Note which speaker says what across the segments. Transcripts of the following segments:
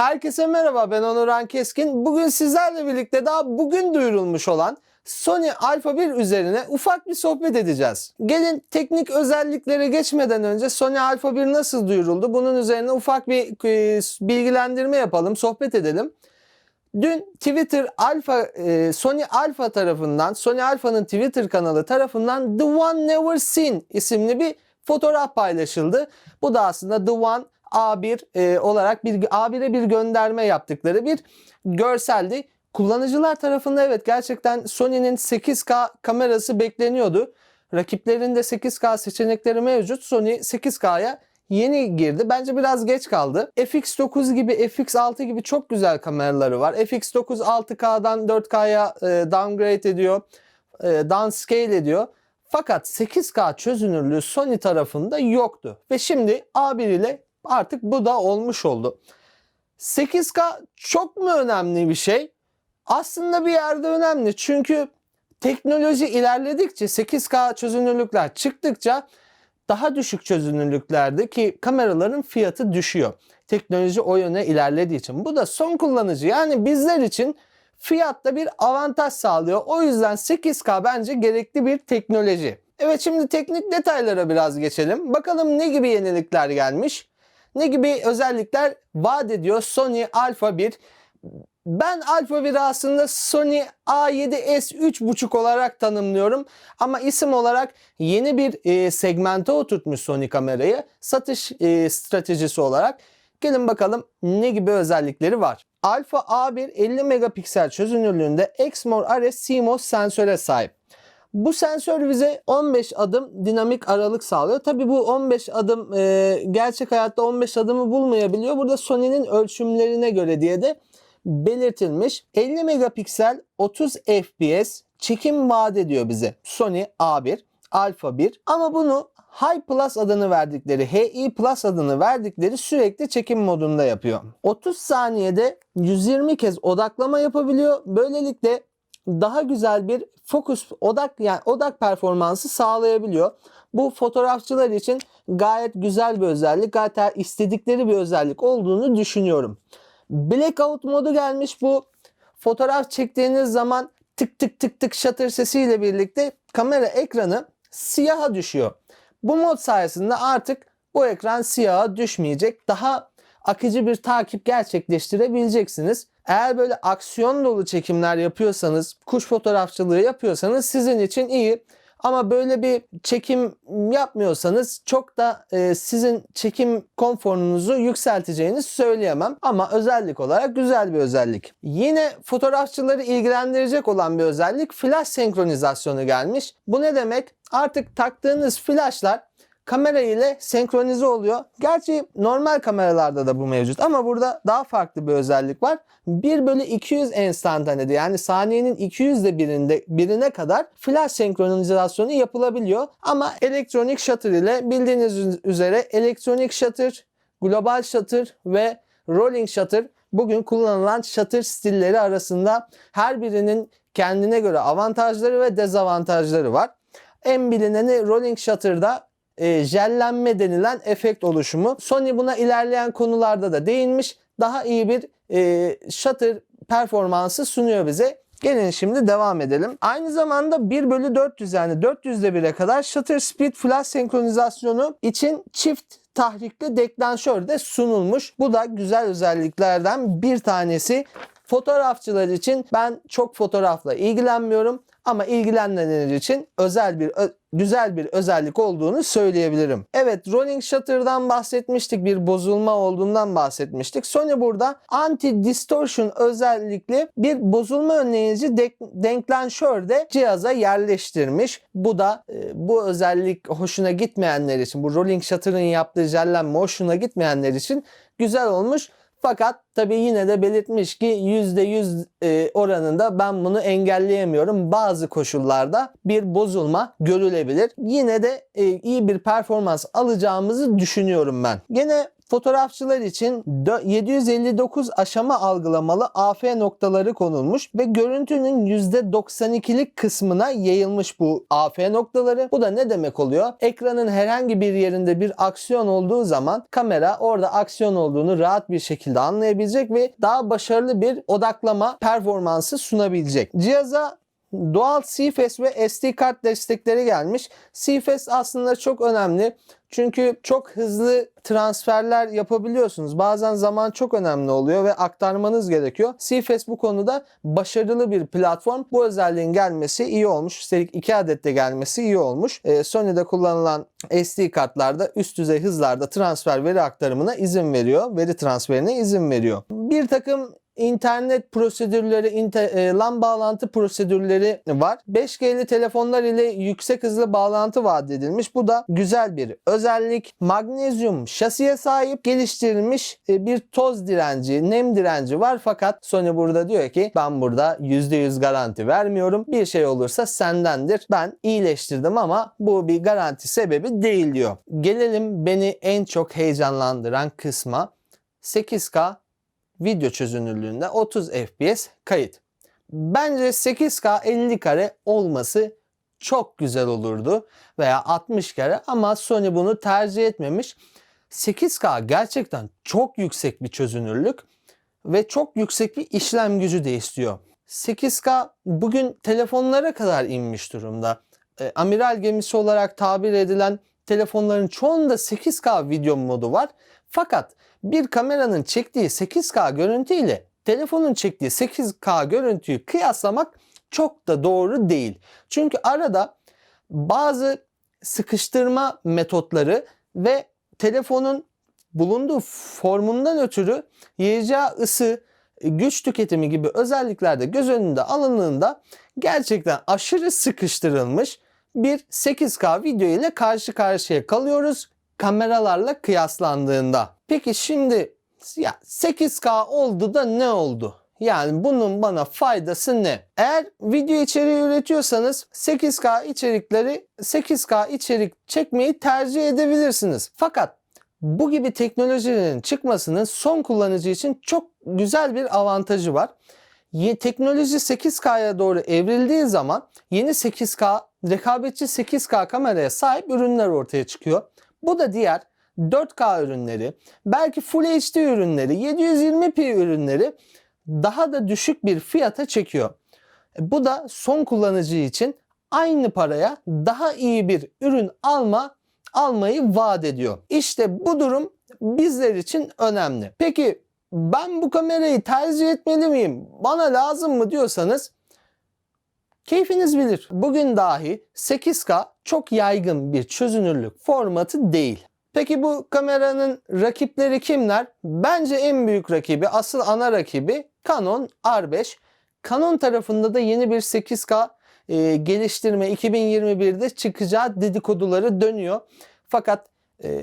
Speaker 1: Herkese merhaba ben Onuran Keskin. Bugün sizlerle birlikte daha bugün duyurulmuş olan Sony Alpha 1 üzerine ufak bir sohbet edeceğiz. Gelin teknik özelliklere geçmeden önce Sony Alpha 1 nasıl duyuruldu? Bunun üzerine ufak bir bilgilendirme yapalım, sohbet edelim. Dün Twitter Alpha, e, Sony Alpha tarafından, Sony Alpha'nın Twitter kanalı tarafından The One Never Seen isimli bir fotoğraf paylaşıldı. Bu da aslında The One A1 e, olarak bir A1'e bir gönderme yaptıkları bir görseldi. Kullanıcılar tarafında evet gerçekten Sony'nin 8K kamerası bekleniyordu. Rakiplerinde 8K seçenekleri mevcut. Sony 8K'ya yeni girdi. Bence biraz geç kaldı. FX9 gibi, FX6 gibi çok güzel kameraları var. FX9 6K'dan 4K'ya e, downgrade ediyor. E, downscale ediyor. Fakat 8K çözünürlüğü Sony tarafında yoktu. Ve şimdi A1 ile artık bu da olmuş oldu. 8K çok mu önemli bir şey? Aslında bir yerde önemli. Çünkü teknoloji ilerledikçe 8K çözünürlükler çıktıkça daha düşük çözünürlüklerde ki kameraların fiyatı düşüyor. Teknoloji o yöne ilerlediği için. Bu da son kullanıcı yani bizler için fiyatta bir avantaj sağlıyor. O yüzden 8K bence gerekli bir teknoloji. Evet şimdi teknik detaylara biraz geçelim. Bakalım ne gibi yenilikler gelmiş. Ne gibi özellikler vaat ediyor Sony Alpha 1. Ben Alpha 1'i aslında Sony A7S 3.5 olarak tanımlıyorum. Ama isim olarak yeni bir e, segmente oturtmuş Sony kamerayı. Satış e, stratejisi olarak. Gelin bakalım ne gibi özellikleri var. Alpha A1 50 megapiksel çözünürlüğünde Exmor RS CMOS sensöre sahip. Bu sensör bize 15 adım dinamik aralık sağlıyor. Tabi bu 15 adım e, gerçek hayatta 15 adımı bulmayabiliyor. Burada Sony'nin ölçümlerine göre diye de belirtilmiş. 50 megapiksel 30 fps çekim vaat ediyor bize Sony A1 Alpha 1 ama bunu High Plus adını verdikleri, HI Plus adını verdikleri sürekli çekim modunda yapıyor. 30 saniyede 120 kez odaklama yapabiliyor. Böylelikle daha güzel bir fokus odak yani odak performansı sağlayabiliyor. Bu fotoğrafçılar için gayet güzel bir özellik. Hatta istedikleri bir özellik olduğunu düşünüyorum. Blackout modu gelmiş bu. Fotoğraf çektiğiniz zaman tık tık tık tık shutter sesiyle birlikte kamera ekranı siyaha düşüyor. Bu mod sayesinde artık bu ekran siyaha düşmeyecek. Daha akıcı bir takip gerçekleştirebileceksiniz. Eğer böyle aksiyon dolu çekimler yapıyorsanız, kuş fotoğrafçılığı yapıyorsanız sizin için iyi. Ama böyle bir çekim yapmıyorsanız çok da e, sizin çekim konforunuzu yükselteceğini söyleyemem. Ama özellik olarak güzel bir özellik. Yine fotoğrafçıları ilgilendirecek olan bir özellik flash senkronizasyonu gelmiş. Bu ne demek? Artık taktığınız flashlar kamera ile senkronize oluyor. Gerçi normal kameralarda da bu mevcut ama burada daha farklı bir özellik var. 1 bölü 200 enstantanede yani saniyenin 200'de birinde birine kadar flash senkronizasyonu yapılabiliyor. Ama elektronik shutter ile bildiğiniz üzere elektronik shutter, global shutter ve rolling shutter bugün kullanılan shutter stilleri arasında her birinin kendine göre avantajları ve dezavantajları var. En bilineni rolling shutter'da e, jellenme denilen efekt oluşumu. Sony buna ilerleyen konularda da değinmiş. Daha iyi bir e, shutter performansı sunuyor bize. Gelin şimdi devam edelim. Aynı zamanda 1 bölü 400 yani 400'de 1'e kadar shutter speed flash senkronizasyonu için çift tahrikli deklanşör de sunulmuş. Bu da güzel özelliklerden bir tanesi. Fotoğrafçılar için ben çok fotoğrafla ilgilenmiyorum ama ilgilenenler için özel bir güzel bir özellik olduğunu söyleyebilirim. Evet rolling shutter'dan bahsetmiştik. Bir bozulma olduğundan bahsetmiştik. Sony burada anti distortion özellikli bir bozulma önleyici denklanşör de cihaza yerleştirmiş. Bu da e, bu özellik hoşuna gitmeyenler için bu rolling shutter'ın yaptığı jellenme hoşuna gitmeyenler için güzel olmuş. Fakat tabii yine de belirtmiş ki %100 e, oranında ben bunu engelleyemiyorum. Bazı koşullarda bir bozulma görülebilir. Yine de e, iyi bir performans alacağımızı düşünüyorum ben. Gene Fotoğrafçılar için dö- 759 aşama algılamalı AF noktaları konulmuş ve görüntünün %92'lik kısmına yayılmış bu AF noktaları. Bu da ne demek oluyor? Ekranın herhangi bir yerinde bir aksiyon olduğu zaman kamera orada aksiyon olduğunu rahat bir şekilde anlayabilecek ve daha başarılı bir odaklama performansı sunabilecek. Cihaza Doğal CFS ve SD kart destekleri gelmiş. CFS aslında çok önemli. Çünkü çok hızlı transferler yapabiliyorsunuz. Bazen zaman çok önemli oluyor ve aktarmanız gerekiyor. CFS bu konuda başarılı bir platform. Bu özelliğin gelmesi iyi olmuş. Üstelik 2 adet de gelmesi iyi olmuş. Ee, Sony'de kullanılan SD kartlarda üst düzey hızlarda transfer veri aktarımına izin veriyor. Veri transferine izin veriyor. Bir takım internet prosedürleri, inter, e, LAN bağlantı prosedürleri var. 5G'li telefonlar ile yüksek hızlı bağlantı vaat edilmiş. Bu da güzel bir özellik. Magnezyum şasiye sahip geliştirilmiş e, bir toz direnci, nem direnci var. Fakat Sony burada diyor ki ben burada %100 garanti vermiyorum. Bir şey olursa sendendir. Ben iyileştirdim ama bu bir garanti sebebi değil diyor. Gelelim beni en çok heyecanlandıran kısma. 8K video çözünürlüğünde 30 FPS kayıt. Bence 8K 50 kare olması çok güzel olurdu veya 60 kare ama Sony bunu tercih etmemiş. 8K gerçekten çok yüksek bir çözünürlük ve çok yüksek bir işlem gücü de istiyor. 8K bugün telefonlara kadar inmiş durumda. E, amiral gemisi olarak tabir edilen telefonların çoğunda 8K video modu var. Fakat bir kameranın çektiği 8K görüntü ile telefonun çektiği 8K görüntüyü kıyaslamak çok da doğru değil. Çünkü arada bazı sıkıştırma metotları ve telefonun bulunduğu formundan ötürü yiyeceği ısı, güç tüketimi gibi özellikler de göz önünde alındığında gerçekten aşırı sıkıştırılmış bir 8K video ile karşı karşıya kalıyoruz kameralarla kıyaslandığında. Peki şimdi ya 8K oldu da ne oldu? Yani bunun bana faydası ne? Eğer video içeriği üretiyorsanız 8K içerikleri 8K içerik çekmeyi tercih edebilirsiniz. Fakat bu gibi teknolojilerin çıkmasının son kullanıcı için çok güzel bir avantajı var. Teknoloji 8K'ya doğru evrildiği zaman yeni 8K, rekabetçi 8K kameraya sahip ürünler ortaya çıkıyor. Bu da diğer 4K ürünleri, belki Full HD ürünleri, 720p ürünleri daha da düşük bir fiyata çekiyor. E, Bu da son kullanıcı için aynı paraya daha iyi bir ürün alma almayı vaat ediyor. İşte bu durum bizler için önemli. Peki ben bu kamerayı tercih etmeli miyim? Bana lazım mı diyorsanız Keyfiniz bilir. Bugün dahi 8K çok yaygın bir çözünürlük formatı değil. Peki bu kameranın rakipleri kimler? Bence en büyük rakibi, asıl ana rakibi Canon R5. Canon tarafında da yeni bir 8K e, geliştirme 2021'de çıkacağı dedikoduları dönüyor. Fakat e,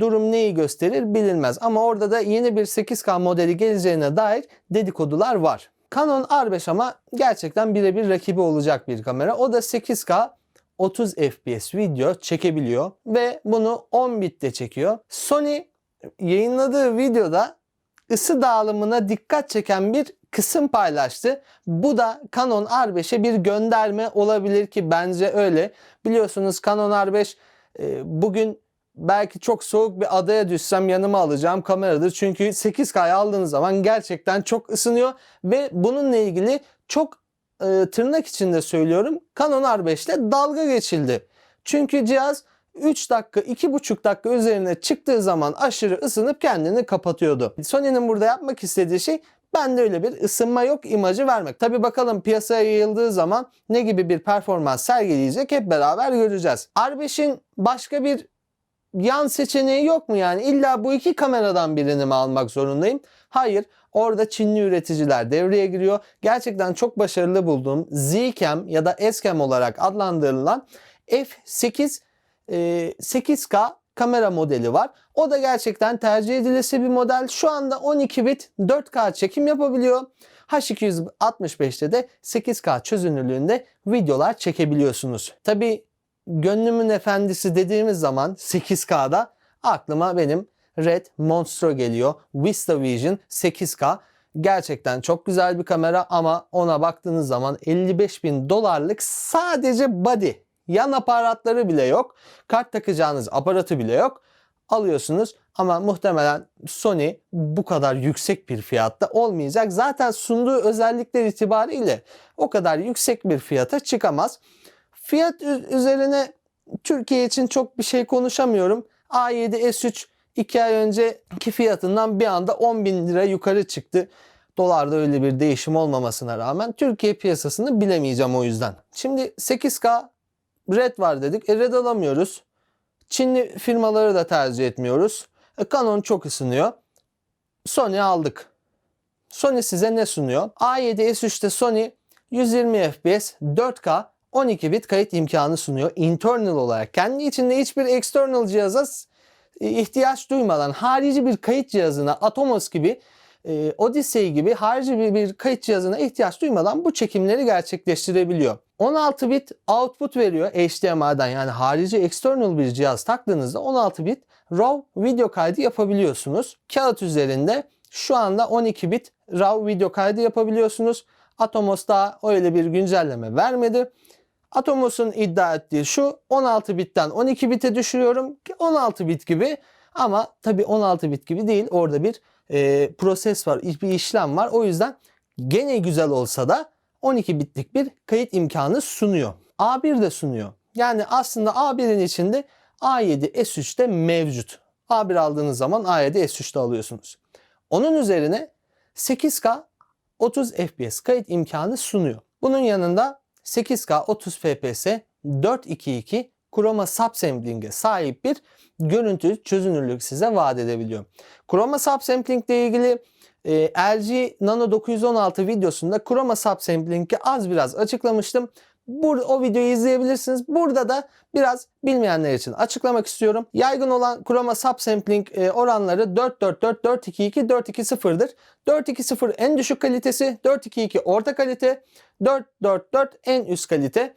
Speaker 1: durum neyi gösterir bilinmez. Ama orada da yeni bir 8K modeli geleceğine dair dedikodular var. Canon R5 ama gerçekten birebir rakibi olacak bir kamera. O da 8K 30 FPS video çekebiliyor ve bunu 10 bitte çekiyor. Sony yayınladığı videoda ısı dağılımına dikkat çeken bir kısım paylaştı. Bu da Canon R5'e bir gönderme olabilir ki bence öyle. Biliyorsunuz Canon R5 e, bugün belki çok soğuk bir adaya düşsem yanıma alacağım kameradır. Çünkü 8K'ya aldığınız zaman gerçekten çok ısınıyor ve bununla ilgili çok e, tırnak içinde söylüyorum Canon R5 ile dalga geçildi. Çünkü cihaz 3 dakika 2,5 dakika üzerine çıktığı zaman aşırı ısınıp kendini kapatıyordu. Sony'nin burada yapmak istediği şey Bende öyle bir ısınma yok imajı vermek. Tabi bakalım piyasaya yayıldığı zaman ne gibi bir performans sergileyecek hep beraber göreceğiz. R5'in başka bir yan seçeneği yok mu yani? İlla bu iki kameradan birini mi almak zorundayım? Hayır. Orada Çinli üreticiler devreye giriyor. Gerçekten çok başarılı bulduğum Zcam ya da Scam olarak adlandırılan F8 e, 8K kamera modeli var. O da gerçekten tercih edilesi bir model. Şu anda 12 bit 4K çekim yapabiliyor. H265'te de 8K çözünürlüğünde videolar çekebiliyorsunuz. Tabi gönlümün efendisi dediğimiz zaman 8K'da aklıma benim Red Monstro geliyor. Vista Vision 8K. Gerçekten çok güzel bir kamera ama ona baktığınız zaman 55 bin dolarlık sadece body. Yan aparatları bile yok. Kart takacağınız aparatı bile yok. Alıyorsunuz ama muhtemelen Sony bu kadar yüksek bir fiyatta olmayacak. Zaten sunduğu özellikler itibariyle o kadar yüksek bir fiyata çıkamaz. Fiyat üzerine Türkiye için çok bir şey konuşamıyorum. A7 S3 2 ay önceki fiyatından bir anda 10 bin lira yukarı çıktı. Dolarda öyle bir değişim olmamasına rağmen Türkiye piyasasını bilemeyeceğim o yüzden. Şimdi 8K Red var dedik. E Red alamıyoruz. Çinli firmaları da tercih etmiyoruz. E Canon çok ısınıyor. Sony aldık. Sony size ne sunuyor? A7 S3'te Sony 120 FPS 4K 12 bit kayıt imkanı sunuyor. Internal olarak kendi içinde hiçbir external cihaza ihtiyaç duymadan harici bir kayıt cihazına Atomos gibi e, Odyssey gibi harici bir, bir kayıt cihazına ihtiyaç duymadan bu çekimleri gerçekleştirebiliyor. 16 bit output veriyor HDMI'den yani harici external bir cihaz taktığınızda 16 bit RAW video kaydı yapabiliyorsunuz. Kağıt üzerinde şu anda 12 bit RAW video kaydı yapabiliyorsunuz. Atomos daha öyle bir güncelleme vermedi. Atomos'un iddia ettiği şu 16 bitten 12 bite düşürüyorum ki 16 bit gibi ama tabii 16 bit gibi değil orada bir e, proses var bir işlem var o yüzden gene güzel olsa da 12 bitlik bir kayıt imkanı sunuyor. A1 de sunuyor. Yani aslında A1'in içinde A7 S3'te mevcut. A1 aldığınız zaman A7 S3'te alıyorsunuz. Onun üzerine 8K 30 FPS kayıt imkanı sunuyor. Bunun yanında 8K 30 fps 422 Chroma subsampling'e sahip bir görüntü çözünürlük size vaat edebiliyor. Chroma subsampling ile ilgili e, LG Nano 916 videosunda Chroma subsampling'i az biraz açıklamıştım. Burada o videoyu izleyebilirsiniz. Burada da biraz bilmeyenler için açıklamak istiyorum. Yaygın olan Chroma subsampling e, oranları 444, 422, 420'dır. 420 en düşük kalitesi, 422 orta kalite, 444 en üst kalite.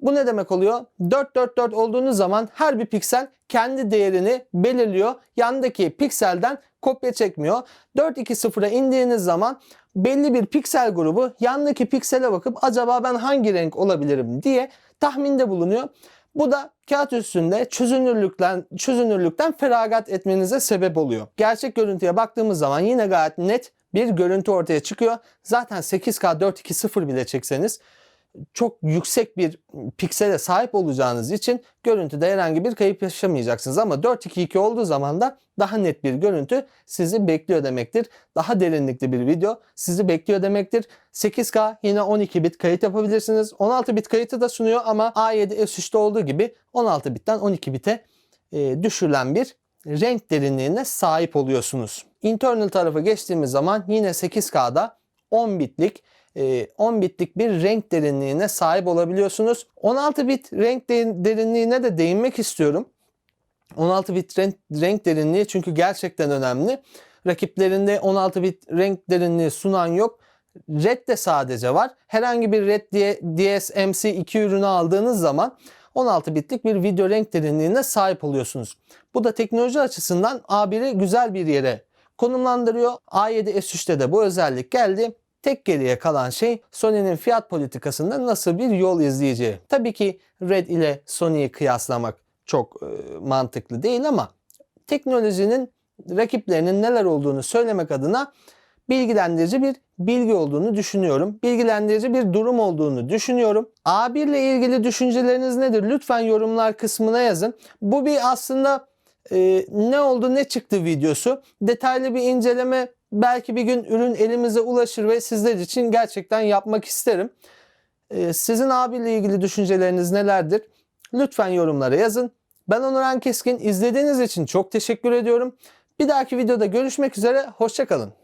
Speaker 1: Bu ne demek oluyor? 444 olduğunuz zaman her bir piksel kendi değerini belirliyor. Yandaki pikselden kopya çekmiyor. 420'a indiğiniz zaman belli bir piksel grubu yandaki piksele bakıp acaba ben hangi renk olabilirim diye tahminde bulunuyor. Bu da kağıt üstünde çözünürlükten, çözünürlükten feragat etmenize sebep oluyor. Gerçek görüntüye baktığımız zaman yine gayet net bir görüntü ortaya çıkıyor. Zaten 8K 420 bile çekseniz çok yüksek bir piksele sahip olacağınız için görüntüde herhangi bir kayıp yaşamayacaksınız. Ama 422 olduğu zaman da daha net bir görüntü sizi bekliyor demektir. Daha derinlikli bir video sizi bekliyor demektir. 8K yine 12 bit kayıt yapabilirsiniz. 16 bit kayıtı da sunuyor ama A7 S3'te olduğu gibi 16 bitten 12 bite e, düşürülen bir renk derinliğine sahip oluyorsunuz. Internal tarafa geçtiğimiz zaman yine 8K'da 10 bitlik 10 bitlik bir renk derinliğine sahip olabiliyorsunuz. 16 bit renk de- derinliğine de değinmek istiyorum. 16 bit renk, renk derinliği çünkü gerçekten önemli. Rakiplerinde 16 bit renk derinliği sunan yok. Red de sadece var. Herhangi bir Red diye DSMC 2 ürünü aldığınız zaman 16 bitlik bir video renk derinliğine sahip oluyorsunuz. Bu da teknoloji açısından A1'i güzel bir yere konumlandırıyor. A7 S3'te de bu özellik geldi. Tek geriye kalan şey Sony'nin fiyat politikasında nasıl bir yol izleyeceği. Tabii ki Red ile Sony'yi kıyaslamak çok e, mantıklı değil ama teknolojinin rakiplerinin neler olduğunu söylemek adına bilgilendirici bir bilgi olduğunu düşünüyorum. Bilgilendirici bir durum olduğunu düşünüyorum. A1 ile ilgili düşünceleriniz nedir? Lütfen yorumlar kısmına yazın. Bu bir aslında e, ne oldu ne çıktı videosu. Detaylı bir inceleme belki bir gün ürün elimize ulaşır ve sizler için gerçekten yapmak isterim. E, sizin A1 ile ilgili düşünceleriniz nelerdir? Lütfen yorumlara yazın. Ben Onuran Keskin. İzlediğiniz için çok teşekkür ediyorum. Bir dahaki videoda görüşmek üzere. Hoşçakalın.